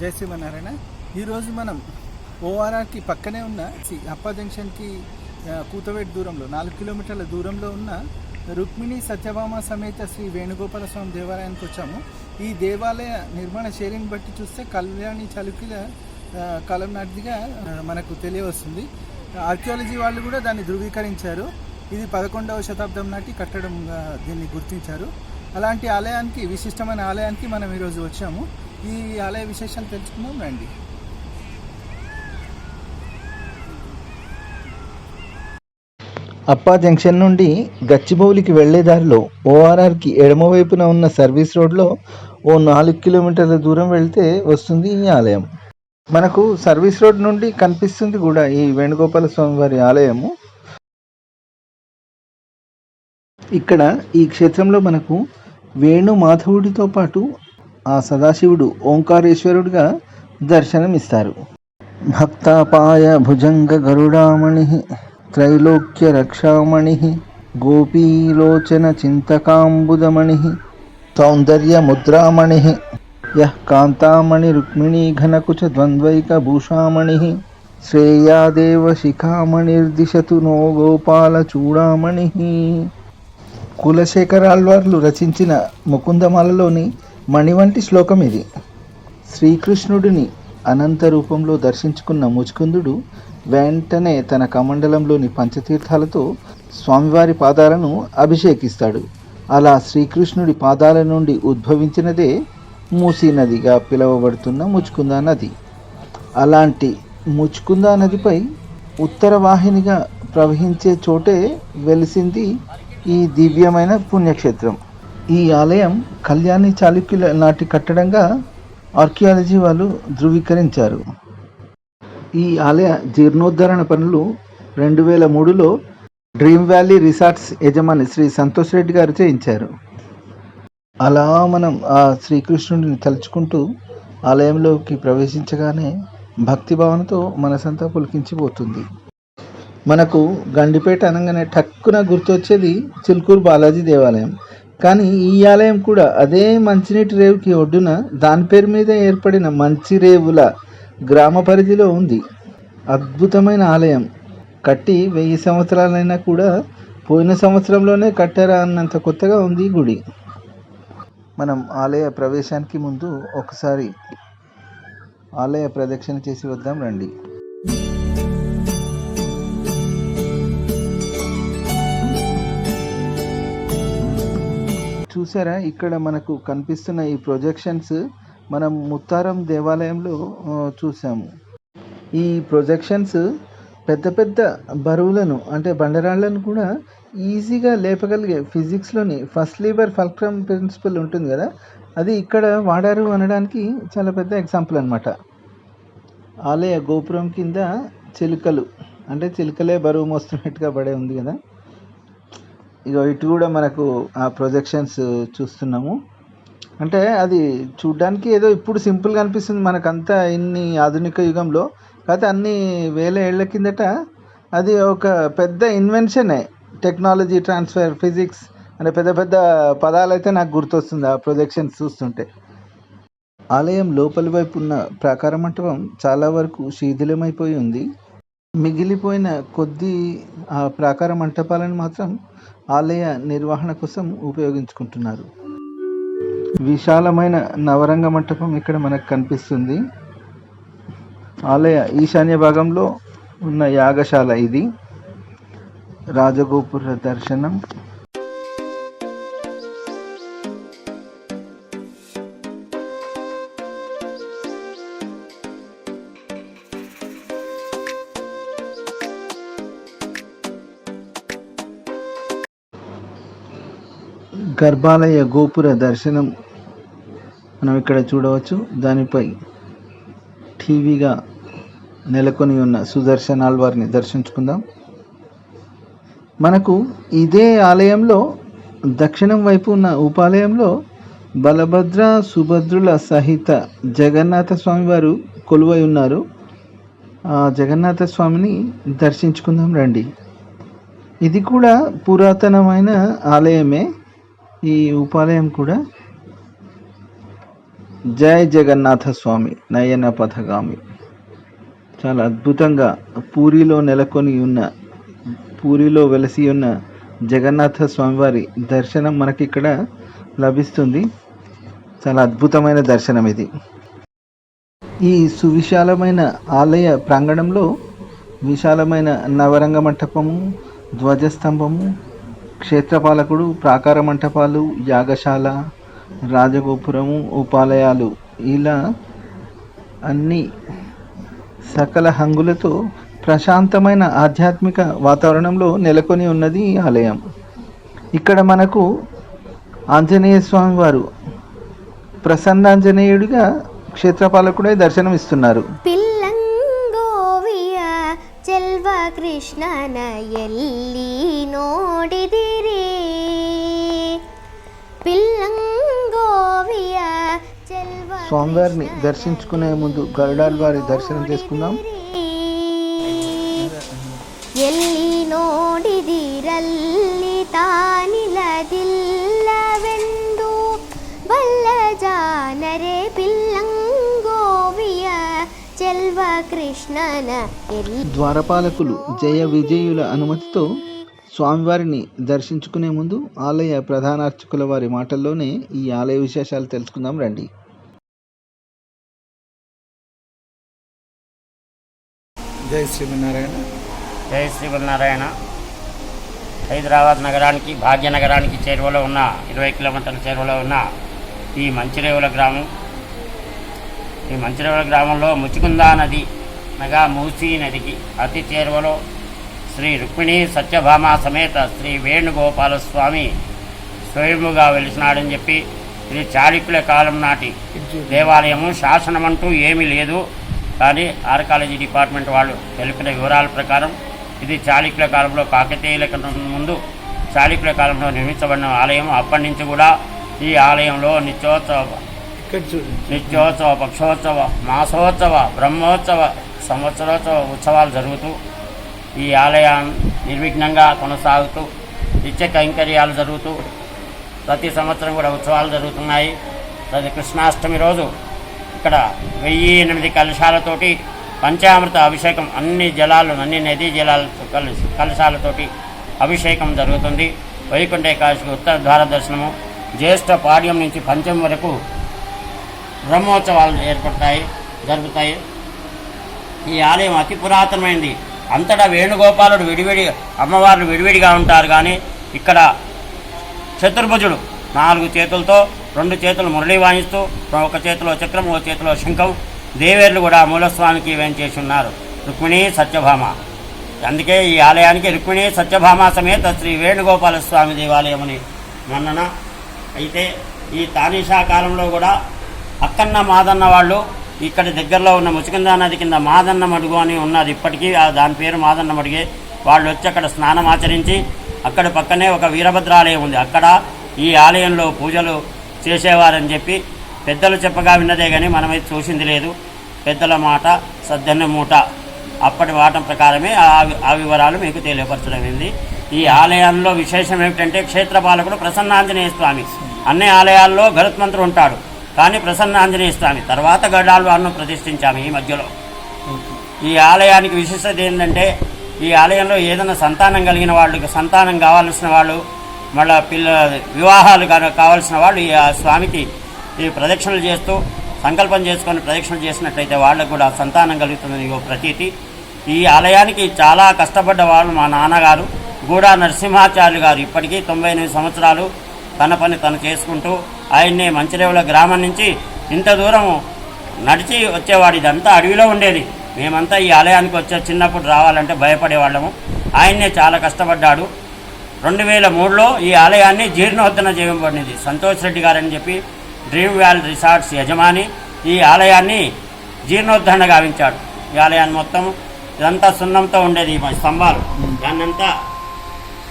జై శ్రీమన్నారాయణ. ఈరోజు మనం ఓఆర్ఆర్కి పక్కనే ఉన్న సి- అప్ప జంక్షన్కి కూతవేట్ దూరంలో నాలుగు కిలోమీటర్ల దూరంలో ఉన్న రుక్మిణి సత్యభామ సమేత శ్రీ వేణుగోపాల స్వామి దేవాలయానికి వచ్చాము. ఈ దేవాలయ నిర్మాణ శైలిని బట్టి చూస్తే కళ్యాణి చలుకుల కాలం నాటిదిగా మనకు తెలియవస్తుంది. ఆర్కియాలజీ వాళ్ళు కూడా దాన్ని ధృవీకరించారు. ఇది పదకొండవ శతాబ్దం నాటి కట్టడంగా దీన్ని గుర్తించారు. అలాంటి ఆలయానికి విశిష్టమైన ఆలయానికి మనం ఈరోజు వచ్చాము. ఈ ఆలయ విశేషాలు తెలుసుకుందాం రండి. అప్పా జంక్షన్ నుండి గచ్చిబౌలికి వెళ్ళే దారిలో ఓఆర్ఆర్కి ఎడమవైపున ఉన్న సర్వీస్ రోడ్లో ఓ నాలుగు కిలోమీటర్ల దూరం వెళ్తే వస్తుంది ఈ ఆలయం. మనకు సర్వీస్ రోడ్ నుండి కనిపిస్తుంది కూడా ఈ వేణుగోపాల స్వామి వారి ఆలయము. ఇక్కడ ఈ క్షేత్రంలో మనకు వేణు మాధవుడితో పాటు ఆ సదాశివుడు ఓంకారేశ్వరుడిగా దర్శనమిస్తారు. భక్తాపాయ భుజంగ గరుడామణి త్రైలోక్య రక్షామణి గోపీలోచన చింతకాంబుదమణి సౌందర్య ముద్రామణి యః కాంతామణి రుక్మిణీ ఘనకుచ ద్వంద్వైక భూషామణి శ్రేయాదేవ శిఖామణిర్దిశతు నో గోపాల చూడామణి. కులశేఖరాల్వార్లు రచించిన ముకుందమాలలోని మణివంటి శ్లోకం ఇది. శ్రీకృష్ణుడిని అనంత రూపంలో దర్శించుకున్న ముచుకుందుడు వెంటనే తన కమండలంలోని పంచతీర్థాలతో స్వామివారి పాదాలను అభిషేకిస్తాడు. అలా శ్రీకృష్ణుడి పాదాల నుండి ఉద్భవించినదే మూసీ నదిగా పిలువబడుతున్న ముచుకుందా నది. అలాంటి ముచుకుందా నదిపై ఉత్తర వాహినిగా ప్రవహించే చోటే వెలిసింది ఈ దివ్యమైన పుణ్యక్షేత్రం. ఈ ఆలయం కళ్యాణి చాళుక్యుల నాటి కట్టడంగా ఆర్కియాలజీ వాళ్ళు ధృవీకరించారు. ఈ ఆలయ జీర్ణోద్ధరణ పనులు రెండు వేల మూడులో డ్రీమ్ వ్యాలీ రిసార్ట్స్ యజమాని శ్రీ సంతోష్ రెడ్డి గారు చేయించారు. అలా మనం ఆ శ్రీకృష్ణుడిని తలుచుకుంటూ ఆలయంలోకి ప్రవేశించగానే భక్తి భావనతో మనసంతా పులికించిపోతుంది. మనకు గండిపేట అనగానే టక్కున గుర్తొచ్చేది చిలుకూరు బాలాజీ దేవాలయం. కానీ ఈ ఆలయం కూడా అదే మంచినీటి రేవుకి ఒడ్డున దాని పేరు మీద ఏర్పడిన మంచి రేవుల గ్రామ పరిధిలో ఉంది. అద్భుతమైన ఆలయం. కట్టి వెయ్యి సంవత్సరాలైనా కూడా పోయిన సంవత్సరంలోనే కట్టారా అన్నంత కొత్తగా ఉంది గుడి. మనం ఆలయ ప్రవేశానికి ముందు ఒకసారి ఆలయ ప్రదక్షిణ చేసి వద్దాం రండి. చూసారా? ఇక్కడ మనకు కనిపిస్తున్న ఈ ప్రొజెక్షన్స్ మనం ముత్తారం దేవాలయంలో చూసాము. ఈ ప్రొజెక్షన్స్ పెద్ద పెద్ద బరువులను అంటే బండరాళ్ళను కూడా ఈజీగా లేపగలిగే ఫిజిక్స్లోని ఫస్ట్ లీబర్ ఫల్క్రమ్ ప్రిన్సిపల్ ఉంటుంది కదా? అది ఇక్కడ వాడారు అనడానికి చాలా పెద్ద ఎగ్జాంపుల్ అనమాట ఆలయ గోపురం కింద చిలుకలు అంటే చిలుకలే బరువు మోస్తున్నట్టుగా పడే ఉంది కదా? ఇగో ఇటు కూడా మనకు ఆ ప్రొజెక్షన్స్ చూస్తున్నాము. అంటే అది చూడ్డానికి ఏదో ఇప్పుడు సింపుల్గా అనిపిస్తుంది మనకంతా ఇన్ని ఆధునిక యుగంలో. కాకపోతే అన్ని వేల ఏళ్ళ కిందట అది ఒక పెద్ద ఇన్వెన్షనే టెక్నాలజీ ట్రాన్స్ఫర్ ఫిజిక్స్ అనే పెద్ద పెద్ద పదాలు అయితే నాకు గుర్తొస్తుంది ఆ ప్రొజెక్షన్స్ చూస్తుంటే. ఆలయం లోపలి వైపు ఉన్న ప్రాకార మంటపం చాలా వరకు శిథిలమైపోయి ఉంది. మిగిలిపోయిన కొద్ది ఆ ప్రాకార మంటపాలను మాత్రం ఆలయ నిర్వహణ కోసం ఉపయోగించుకుంటున్నారు. విశాలమైన నవరంగ మంటపం ఇక్కడ మనకు కనిపిస్తుంది. ఆలయ ఈశాన్య భాగంలో ఉన్న యాగశాల ఇది. రాజగోపుర దర్శనం. గర్భాలయ గోపుర దర్శనం మనం ఇక్కడ చూడవచ్చు. దానిపై టీవీగా నెలకొని ఉన్న సుదర్శనాల్ వారిని దర్శించుకుందాం. మనకు ఇదే ఆలయంలో దక్షిణం వైపు ఉన్న ఉపాలయంలో బలభద్ర సుభద్రుల సహిత జగన్నాథ స్వామి వారు కొలువై ఉన్నారు. ఆ జగన్నాథ స్వామిని దర్శించుకుందాం రండి. ఇది కూడా పురాతనమైన ఆలయమే. ఈ ఉపాలయం కూడా జయ జగన్నాథ స్వామి నయన పథగామి. చాలా అద్భుతంగా పూరిలో నెలకొని ఉన్న పూరిలో వెలసి ఉన్న జగన్నాథ స్వామివారి దర్శనం మనకి ఇక్కడ లభిస్తుంది. చాలా అద్భుతమైన దర్శనం ఇది. ఈ సువిశాలమైన ఆలయ ప్రాంగణంలో విశాలమైన నవరంగ మంటపము ధ్వజస్తంభము క్షేత్రపాలకుడు ప్రాకార మంటపాలు యాగశాల రాజగోపురము ఉపాలయాలు ఇలా అన్ని సకల హంగులతో ప్రశాంతమైన ఆధ్యాత్మిక వాతావరణంలో నెలకొని ఉన్నది ఈ ఆలయం. ఇక్కడ మనకు ఆంజనేయ స్వామి వారు ప్రసన్నాంజనేయుడిగా క్షేత్రపాలకుడై దర్శనమిస్తున్నారు. ಕೃಷ್ಣನ ಎಲ್ಲಿ ನೋಡಿದಿರಿ ಪಿಲ್ಲಂಗೋವಿಯ ಚೆಲ್ವ స్వామివారిని దర్శించుకునే ముందు గరుడాల్ వారి దర్శనం చేసుకుందాం ಎಲ್ಲಿ ನೋಡಿದಿರಲ್ಲಿ ತಾನಿಲದಿಲ್ಲವೆಂದು ಬಲ್ಲ ಜಾನರೆ ಪಿಲ್ಲಂಗೋವಿಯ చెల్వ కృష్ణన ద్వారపాలకులు జయ విజయుల అనుమతితో స్వామివారిని దర్శించుకునే ముందు ఆలయ ప్రధానార్చకుల వారి మాటల్లోనే ఈ ఆలయ విశేషాలు తెలుసుకుందాం రండి. జై శ్రీమన్నారాయణ. జై శ్రీమన్నారాయణ. హైదరాబాద్ నగరానికి భాగ్యనగరానికి చేరువలో ఉన్న ఇరవై కిలోమీటర్ల చేరువలో ఉన్న ఈ మంచిరేవుల గ్రామం ఈ మంచిరవల గ్రామంలో ముచికుందా నది అనగా మూసీ నదికి అతి చేరువలో శ్రీ రుక్మిణి సత్యభామ సమేత శ్రీ వేణుగోపాల స్వామి స్వయముగా వెలిసినాడని చెప్పి ఇది చాళుక్యుల కాలం నాటి దేవాలయము. శాసనమంటూ ఏమీ లేదు. కానీ ఆర్కాలజీ డిపార్ట్మెంట్ వాళ్ళు తెలిపిన వివరాల ప్రకారం ఇది చాళుక్యుల కాలంలో కాకతీయుల ముందు చాళుక్యుల కాలంలో నిర్మించబడిన ఆలయం. అప్పటి నుంచి కూడా ఈ ఆలయంలో నిత్యోత్సవ నిత్యోత్సవ పక్షోత్సవ మాసోత్సవ బ్రహ్మోత్సవ సంవత్సరోత్సవ ఉత్సవాలు జరుగుతూ ఈ ఆలయం నిర్విఘ్నంగా కొనసాగుతూ నిత్య కైంకర్యాలు జరుగుతూ ప్రతి సంవత్సరం కూడా ఉత్సవాలు జరుగుతున్నాయి. ప్రతి కృష్ణాష్టమి రోజు ఇక్కడ వెయ్యి ఎనిమిది కలశాలతోటి పంచామృత అభిషేకం అన్ని జలాలు అన్ని నదీ జలాలతో కలిసి కలశాలతోటి అభిషేకం జరుగుతుంది. వైకుంఠ ఏకాశి ఉత్తర ద్వార దర్శనము. జ్యేష్ఠ పాడ్యం నుంచి పంచం వరకు బ్రహ్మోత్సవాలు ఏర్పడతాయి జరుగుతాయి. ఈ ఆలయం అతి పురాతనమైంది. అంతటా వేణుగోపాలుడు విడివిడి అమ్మవార్లు విడివిడిగా ఉంటారు కానీ ఇక్కడ చతుర్భుజుడు నాలుగు చేతులతో రెండు చేతులు మురళి వాయిస్తూ ఒక చేతిలో చక్రం ఒక చేతిలో శంఖం దేవేర్లు కూడా మూలస్వామికి వేంచేసి ఉన్నారు. రుక్మిణి సత్యభామ. అందుకే ఈ ఆలయానికి రుక్మిణి సత్యభామ సమేత శ్రీ వేణుగోపాల స్వామి దేవాలయమని మన్నన. అయితే ఈ తానీషా కాలంలో కూడా అక్కన్న మాదన్న వాళ్ళు ఇక్కడ దగ్గరలో ఉన్న ముచికందా నది కింద మాదన్న మడుగు అని ఉన్నది ఇప్పటికీ ఆ దాని పేరు మాదన్న మడుగే. వాళ్ళు వచ్చి అక్కడ స్నానం ఆచరించి అక్కడ పక్కనే ఒక వీరభద్రాలయం ఉంది. అక్కడ ఈ ఆలయంలో పూజలు చేసేవారని చెప్పి పెద్దలు చెప్పగా విన్నదే కానీ మనమైతే చూసింది లేదు. పెద్దల మాట సద్దన్న మూట. అప్పటి వాటం ప్రకారమే ఆ ఆ వివరాలు మీకు తెలియపరచడమైంది ఈ ఆలయంలో విశేషం ఏమిటంటే క్షేత్రపాలకుడు ప్రసన్నాంజనేయ స్వామి. అన్ని ఆలయాల్లో గరుత్మంతుడు ఉంటాడు కానీ ప్రసన్న ఆంజనేయ స్వామి తర్వాత గడాలు ప్రతిష్ఠించాము ఈ మధ్యలో. ఈ ఆలయానికి విశిష్టత ఏంటంటే ఈ ఆలయంలో ఏదైనా సంతానం కలిగిన వాళ్ళకి సంతానం కావాల్సిన వాళ్ళు మళ్ళీ పిల్ల వివాహాలు కావాల్సిన వాళ్ళు ఈ స్వామికి ఈ ప్రదక్షిణలు చేస్తూ సంకల్పం చేసుకొని ప్రదక్షిణలు చేసినట్లయితే వాళ్ళకు కూడా సంతానం కలుగుతుందని ఓ ప్రతీతి. ఈ ఆలయానికి చాలా కష్టపడ్డ వాళ్ళు మా నాన్నగారు గూడా నరసింహాచార్యులు గారు. ఇప్పటికీ తొంభై ఎనిమిది సంవత్సరాలు తన పని తను చేసుకుంటూ ఆయన్ని మంచిరేవుల గ్రామం నుంచి ఇంత దూరం నడిచి వచ్చేవాడు. ఇదంతా అడవిలో ఉండేది. మేమంతా ఈ ఆలయానికి వచ్చే చిన్నప్పుడు రావాలంటే భయపడేవాళ్ళము. ఆయన్నే చాలా కష్టపడ్డాడు. రెండు వేల మూడులో ఈ ఆలయాన్ని జీర్ణోద్ధరణ చేయబడినది. సంతోష్ రెడ్డి గారని చెప్పి డ్రీమ్ వ్యాల్ రిసార్ట్స్ యజమాని ఈ ఆలయాన్ని జీర్ణోద్ధరణ గావించాడు. ఈ ఆలయాన్ని మొత్తం ఇదంతా సున్నంతో ఉండేది ఈ స్తంభాలు. దాన్నంతా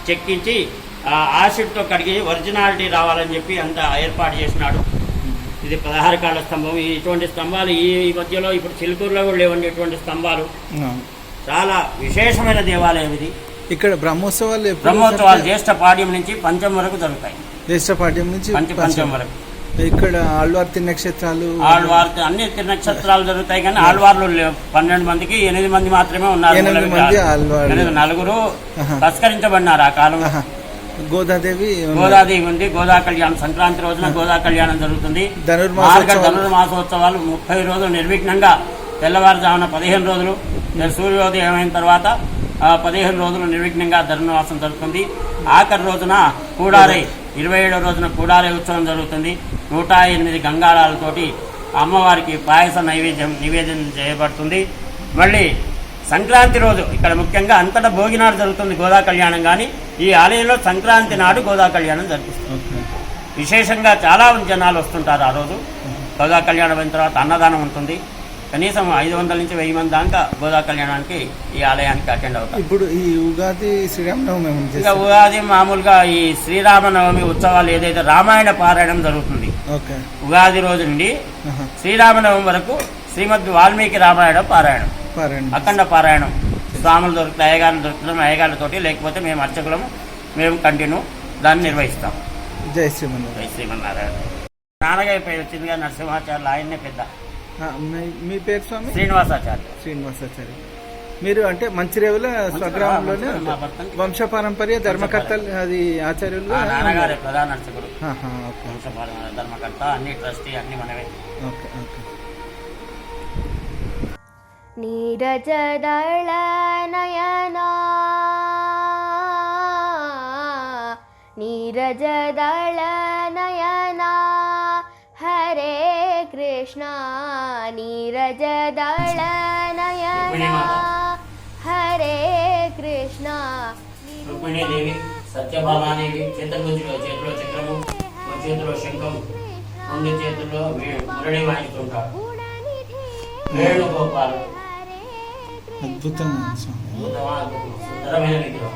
చెక్కించి ఆ యాసిడ్తో కడిగి ఒరిజినాలిటీ రావాలని చెప్పి అంత ఏర్పాటు చేసినాడు. ఇది పదహారు కాళ్ళ స్తంభం. ఇటువంటి స్తంభాలు ఈ మధ్యలో ఇప్పుడు చిలుకూరులో కూడా లేవండి ఇటువంటి స్తంభాలు. చాలా విశేషమైన దేవాలయం ఇది. ఇక్కడ బ్రహ్మోత్సవాలు బ్రహ్మోత్సవాలు జ్యేష్ఠ పాడ్యం నుంచి పంచం వరకు జరుగుతాయి. జ్యేష్ఠ పాఠ్యం నుంచి పంచ వరకు. ఇక్కడ ఆళ్వార్ నక్షత్రాలు ఆళ్వారు అన్ని నక్షత్రాలు జరుగుతాయి కానీ ఆళ్వార్లు లేవు. పన్నెండు మందికి ఎనిమిది మంది మాత్రమే ఉన్నారు నలుగురు. తస్కరించబడినారు ఆ కాలం ఆహా. గోదాదేవి. గోదాదేవి ఉంది. గోదా కళ్యాణం సంక్రాంతి రోజున గోదా కళ్యాణం జరుగుతుంది. ధనుర్మాసోత్సవాలు. ముప్పై రోజులు నిర్విఘ్నంగా తెల్లవారుజామున పదిహేను రోజులు సూర్యోదయం అయిన తర్వాత ఆ, పదిహేను రోజులు నిర్విఘ్నంగా ధనుర్మాసం జరుగుతుంది. ఆఖరి రోజున కూడారై ఇరవై ఏడో రోజున కూడారై ఉత్సవం జరుగుతుంది. నూట ఎనిమిది గంగాళాలతోటి అమ్మవారికి పాయస నైవేద్యం నివేదన చేయబడుతుంది. మళ్ళీ సంక్రాంతి రోజు. ఇక్కడ ముఖ్యంగా అంతటా భోగినాడు జరుగుతుంది గోదా కళ్యాణం కానీ ఈ ఆలయంలో సంక్రాంతి నాడు గోదా కళ్యాణం జరిపిస్తుంది. విశేషంగా చాలా జనాలు వస్తుంటారు ఆ రోజు. గోదా కళ్యాణం అయిన తర్వాత అన్నదానం ఉంటుంది. కనీసం ఐదు వందల నుంచి వెయ్యి మంది దాకా గోదా కళ్యాణానికి ఈ ఆలయానికి అటెండ్ అవుతారు. ఇప్పుడు ఈ ఉగాది శ్రీరామనవమి ఇక? ఉగాది మామూలుగా ఈ శ్రీరామనవమి ఉత్సవాలు ఏదైతే రామాయణ పారాయణం జరుగుతుంది ఉగాది రోజు నుండి. శ్రీరామనవమి వరకు శ్రీమద్ వాల్మీకి రామాయణ పారాయణ. అఖండ పారాయణం. స్వాములు దొరుకుతాయి అయ్యగారులు దొరుకుతున్నాం అయ్యగారులతోటి లేకపోతే మేము అర్చకులము మేము కంటిన్యూ దాన్ని నిర్వహిస్తాం. జై శ్రీమన్నారాయణ. జై శ్రీమన్నారాయణ. నాన్నగారి పేరు వచ్చిందిగా నరసింహాచార్యులు ఆయన్నే పెద్ద. మీ- పేరు స్వామి? శ్రీనివాసాచార్య శ్రీనివాసాచారి మీరు అంటే మంచిరేవుల స్వగ్రామంలోనే. వంశపారంపర్య ధర్మకర్తలు అది ఆచార్యులుగా మా నాన్నగారే ప్రధాన అర్చకుడు. ధర్మకర్త అన్ని ట్రస్టీ అన్ని మనమే ఓకే ఓకే. ನೀರಜದಳನಯನ ನೀರಜದಳನಯನ ಹರೇ ಕೃಷ್ಣ ನೀರಜದಳನಯನ ಹರೇ కృష్ణ రుక్మిణీదేవి సత్యభామాదేవి చేతగుంజులో చేతిలో చక్రము ఒక చేతిలో శంఖం రెండు చేతుల్లో వే- మురళి వాయిస్తుంటారు వేణుగోపాలు విగ్రహం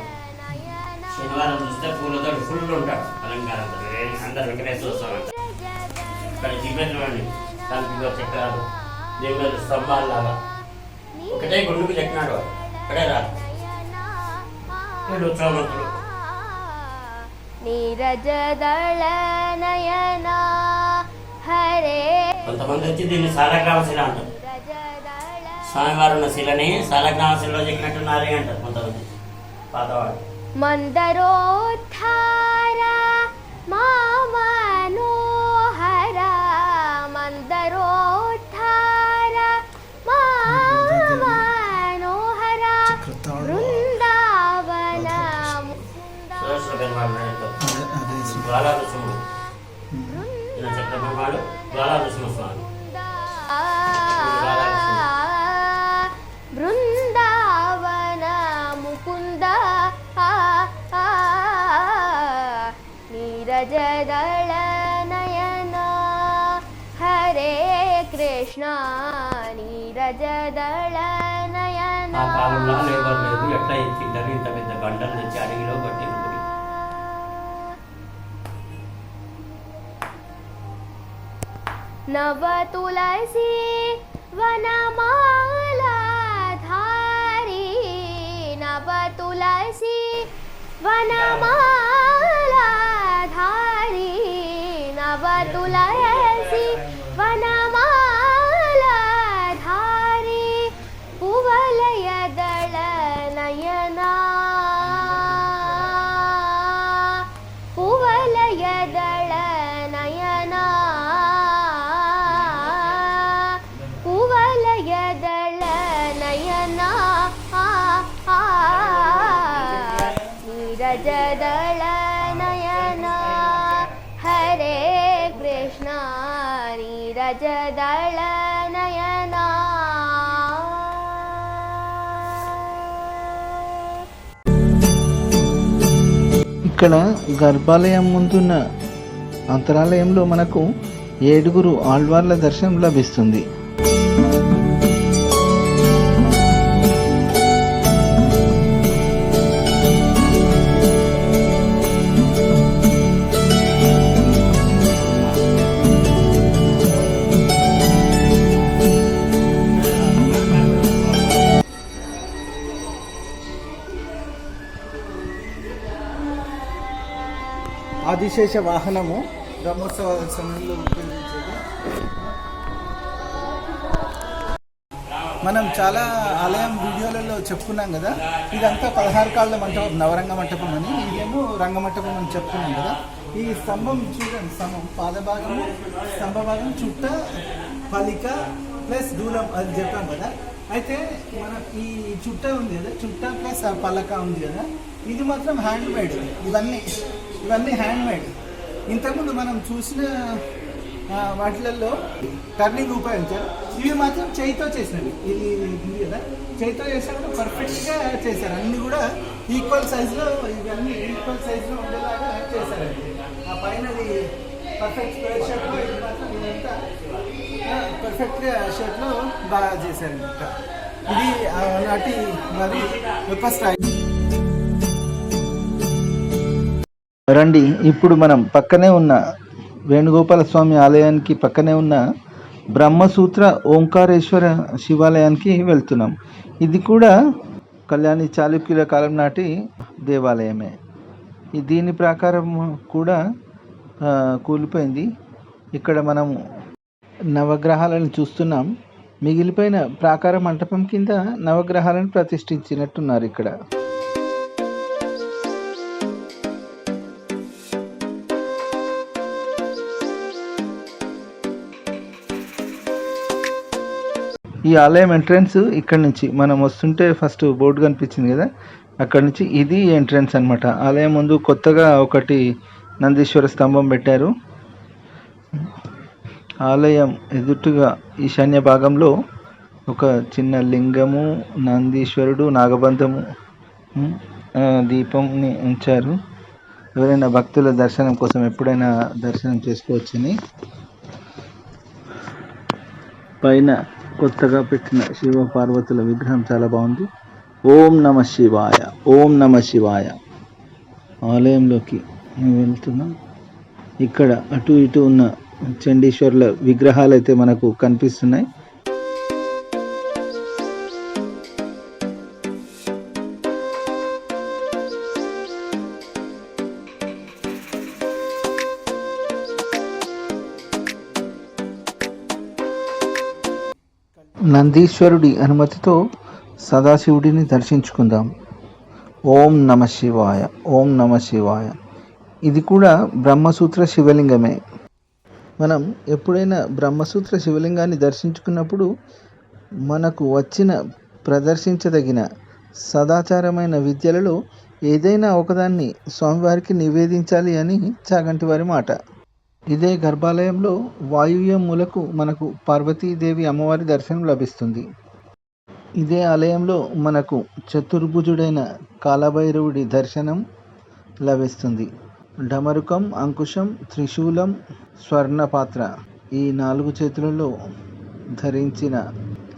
శనివారం చూస్తే పూలతో ఫుల్ ఉంటాడు అలంకారం అందరు వెంకటేశ్వర స్వామి. ఇక్కడ చక్రాలు ఒకటే గుండుకు చెక్కినాడు వాడు. ఇక్కడే రాదు వీళ్ళు ఉత్సవమంతులు నీరజదళనయన హరే కొంతమంది వచ్చి దీన్ని సాలగ్రామ శిల అంటారు. స్వామివారు ఉన్న శిలని సాలగ్రామ శిలలో చెక్కినట్టున్నారే అంటారు కొంతమంది పాతవాడు మందరోద్ధార మామనోహర మందరోద్ధార బృందావన. జ్వాలా పెరుమాడు జ్వాలా స్వామి. కదళ నయన హరే కృష్ణ నీరజదళ నయన ఆ కాలంలో లేవర్ లేదు ఎట్లా ఇచ్చింటారు ఇంత నవ తులసి వనమాలా ధారి నవ తులసి వనమాలా ಕುವಲಯ ದಳ ನಯನ ಕುವಲಯ ದಳ ನಯನ ನೀರಜ ದಳ ನಯನ ಹರೇ ಕೃಷ್ಣ ನೀರಜ ದಳ ನಯನ ఇక్కడ గర్భాలయం ముందున్న అంతరాలయంలో మనకు ఏడుగురు ఆళ్వార్ల దర్శనం లభిస్తుంది. విశేష వాహనము. బ్రహ్మోత్సవాల సమయంలో ఉపయోగించేది మనం చాలా ఆలయం వీడియోలలో చెప్పుకున్నాం కదా. ఇదంతా పదహారు కాళ్ళ మంటపం నవరంగ మంటపం అని. ఇదేమో రంగమంటపం అని చెప్పుకున్నాం కదా. ఈ స్తంభం చూడండి స్తంభం పాదభాగము స్తంభ భాగం చుట్ట పలిక ప్లస్ దూలం అది చెప్పాం కదా. అయితే మన ఈ చుట్ట ఉంది కదా చుట్ట ప్లస్ ఆ పలక ఉంది కదా ఇది మాత్రం హ్యాండ్ మేడ్ ఇవన్నీ ఇవన్నీ హ్యాండ్ మేడ్ ఇంతకుముందు మనం చూసిన వాటిలలో టర్నింగ్ ఉపయోగించారు ఇవి మాత్రం చేయితో చేసినవి. ఇది ఉంది కదా చేయితో చేసినప్పుడు పర్ఫెక్ట్గా చేశారు. అన్నీ కూడా ఈక్వల్ సైజులో ఇవన్నీ ఈక్వల్ సైజులో ఉండేలాగా చేశారండి. ఆ పైనది పర్ఫెక్ట్ స్క్వేర్ షేప్లో ఇది మాత్రం ఇదంతా పర్ఫెక్ట్గా షర్ట్లో బాగా చేశారనమాట ఇది నాటి మరి యొక్క రండి ఇప్పుడు మనం పక్కనే ఉన్న వేణుగోపాల స్వామి ఆలయానికి పక్కనే ఉన్న బ్రహ్మసూత్ర ఓంకారేశ్వర శివాలయానికి వెళ్తున్నాం. ఇది కూడా కళ్యాణి చాళుక్యుల కాలం నాటి దేవాలయమే. దీని ప్రకారం కూడా కూలిపోయింది. ఇక్కడ మనం నవగ్రహాలను చూస్తున్నాం. మిగిలిపోయిన ప్రాకార మంటపం కింద నవగ్రహాలను ప్రతిష్ఠించినట్టున్నారు ఇక్కడ. ఈ ఆలయం ఎంట్రన్స్ ఇక్కడ నుంచి మనం వస్తుంటే ఫస్ట్ బోర్డు కనిపించింది కదా? అక్కడ నుంచి ఇది ఎంట్రన్స్ అన్నమాట. ఆలయం ముందు కొత్తగా ఒకటి నందీశ్వర స్తంభం పెట్టారు. ఆలయం ఎదుటుగా ఈశాన్య భాగంలో ఒక చిన్న లింగము నందీశ్వరుడు నాగబంధము దీపంని ఉంచారు. ఎవరైనా భక్తుల దర్శనం కోసం ఎప్పుడైనా దర్శనం చేసుకోవచ్చని. పైన కొత్తగా పెట్టిన శివ పార్వతుల విగ్రహం చాలా బాగుంది. ఓం నమ శివాయ ఓం నమ శివాయ. ఆలయంలోకి మేము వెళ్తున్నాం. ఇక్కడ అటు ఇటు ఉన్న చండీశ్వరుల విగ్రహాలు అయితే మనకు కనిపిస్తున్నాయి. నందీశ్వరుడి అనుమతితో సదాశివుడిని దర్శించుకుందాం. ఓం నమ శివాయ ఓం నమ శివాయ. ఇది కూడా బ్రహ్మసూత్ర శివలింగమే. మనం ఎప్పుడైనా బ్రహ్మసూత్ర శివలింగాన్ని దర్శించుకున్నప్పుడు మనకు వచ్చిన ప్రదర్శించదగిన సదాచారమైన విద్యలలో ఏదైనా ఒకదాన్ని స్వామివారికి నివేదించాలి అని చాగంటి వారి మాట. ఇదే గర్భాలయంలో వాయువ్య మూలకు మనకు పార్వతీదేవి అమ్మవారి దర్శనం లభిస్తుంది. ఇదే ఆలయంలో మనకు చతుర్భుజుడైన కాలభైరవుడి దర్శనం లభిస్తుంది. డమరుకం అంకుశం త్రిశూలం స్వర్ణపాత్ర ఈ నాలుగు చేతులలో ధరించిన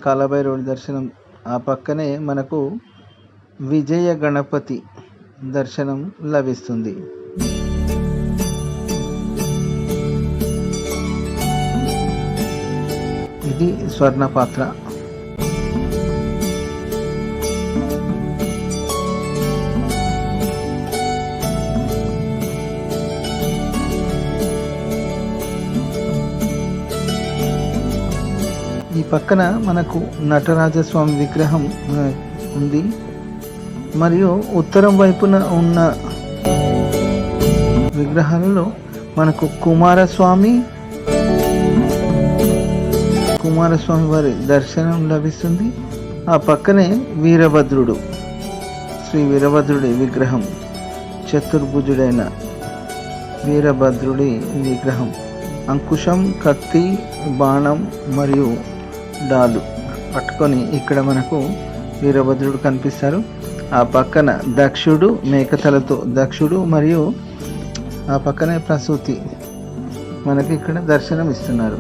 కాలభైరవుడి దర్శనం. ఆ పక్కనే మనకు విజయ గణపతి దర్శనం లభిస్తుంది. ఇది స్వర్ణపాత్ర. పక్కన మనకు నటరాజస్వామి విగ్రహం ఉంది. మరియు ఉత్తరం వైపున ఉన్న విగ్రహాలలో మనకు కుమారస్వామి కుమారస్వామి వారి దర్శనం లభిస్తుంది. ఆ పక్కనే వీరభద్రుడు శ్రీ వీరభద్రుడి విగ్రహం చతుర్భుజుడైన వీరభద్రుడి విగ్రహం. అంకుశం కత్తి బాణం మరియు డాలు పట్టుకొని ఇక్కడ మనకు వీరభద్రుడు కనిపిస్తారు. ఆ పక్కన దక్షుడు మేకతలతో దక్షుడు మరియు ఆ పక్కనే ప్రసూతి మనకి ఇక్కడ దర్శనం ఇస్తున్నారు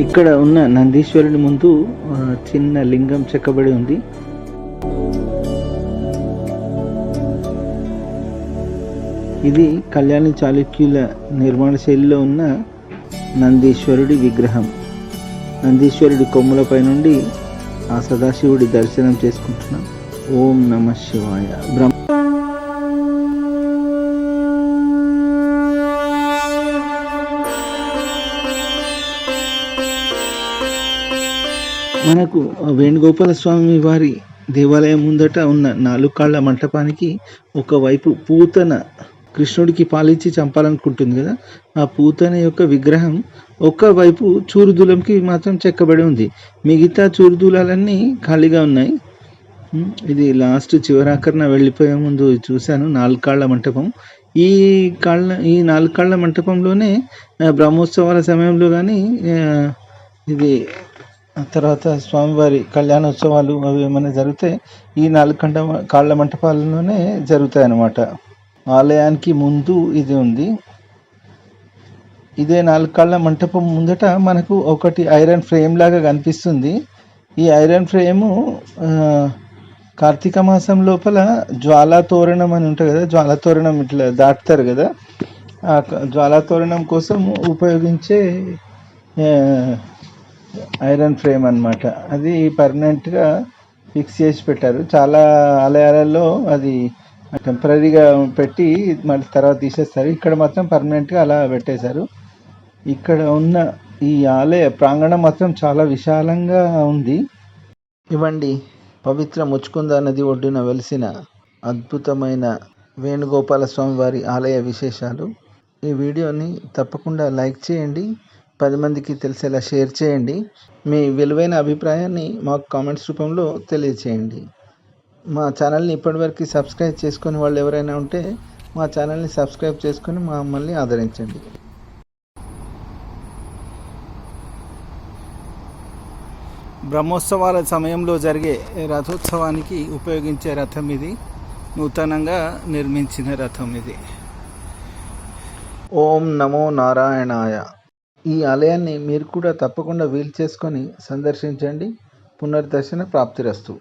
ఇక్కడ ఉన్న నందీశ్వరుని ముందు ఆ, చిన్న లింగం చెక్కబడి ఉంది. ఇది కళ్యాణి చాళుక్యుల నిర్మాణ శైలిలో ఉన్న నందీశ్వరుడి విగ్రహం. నందీశ్వరుడి కొమ్ములపై నుండి ఆ సదాశివుడి దర్శనం చేసుకుంటున్నాం. ఓం నమ శివాయ. బ్రహ్మ మనకు వేణుగోపాల స్వామి వారి దేవాలయం ముందట ఉన్న నాలుగు కాళ్ళ మంటపానికి ఒకవైపు పూతన కృష్ణుడికి పాలిచ్చి చంపాలనుకుంటుంది కదా ఆ పూతనే యొక్క విగ్రహం ఒకవైపు చూరుదూలంకి మాత్రం చెక్కబడి ఉంది. మిగతా చూరుదూలాలన్నీ ఖాళీగా ఉన్నాయి. ఇది లాస్ట్ చివరాకరణ వెళ్ళిపోయే ముందు చూశాను నాలుకాళ్ళ మంటపం. ఈ కాళ్ళ ఈ నాలుకాళ్ళ మంటపంలోనే బ్రహ్మోత్సవాల సమయంలో కానీ ఇది ఆ తర్వాత స్వామివారి కళ్యాణోత్సవాలు అవి ఏమైనా జరిగితే ఈ నాలుగు కంట కాళ్ళ మంటపాలలోనే జరుగుతాయి అన్నమాట ఆలయానికి ముందు ఇది ఉంది. ఇదే నాలుకాళ్ళ మంటపం ముందట మనకు ఒకటి ఐరన్ ఫ్రేమ్ లాగా కనిపిస్తుంది. ఈ ఐరన్ ఫ్రేము కార్తీక మాసం లోపల జ్వాలా తోరణం అని ఉంటుంది కదా జ్వాలా తోరణం ఇట్లా దాటుతారు కదా ఆ క- జ్వాలా తోరణం కోసం ఉపయోగించే ఐరన్ ఫ్రేమ్ అన్నమాట. అది పర్మనెంట్గా ఫిక్స్ చేసి పెట్టారు. చాలా ఆలయాలలో అది టెంపరీగా పెట్టి మళ్ళీ తర్వాత తీసేస్తారు. ఇక్కడ మాత్రం పర్మనెంట్గా అలా పెట్టేశారు. ఇక్కడ ఉన్న ఈ ఆలయ ప్రాంగణం మాత్రం చాలా విశాలంగా ఉంది. ఇవ్వండి. పవిత్ర ముచ్చుకుంద నది ఒడ్డున వెలిసిన అద్భుతమైన వేణుగోపాల స్వామి వారి ఆలయ విశేషాలు. ఈ వీడియోని తప్పకుండా లైక్ చేయండి. పది మందికి తెలిసేలా షేర్ చేయండి. మీ విలువైన అభిప్రాయాన్ని మాకు కామెంట్స్ రూపంలో తెలియచేయండి. మా ఛానల్ని ఇప్పటివరకు సబ్స్క్రైబ్ చేసుకుని వాళ్ళు ఎవరైనా ఉంటే మా ఛానల్ని సబ్స్క్రైబ్ చేసుకుని మమ్మల్ని ఆదరించండి. బ్రహ్మోత్సవాల సమయంలో జరిగే రథోత్సవానికి ఉపయోగించే రథం ఇది. నూతనంగా నిర్మించిన రథం ఇది. ఓం నమో నారాయణాయ. ఈ ఆలయాన్ని మీరు కూడా తప్పకుండా వీలు చేసుకొని సందర్శించండి. పునర్దర్శన ప్రాప్తిరస్తు.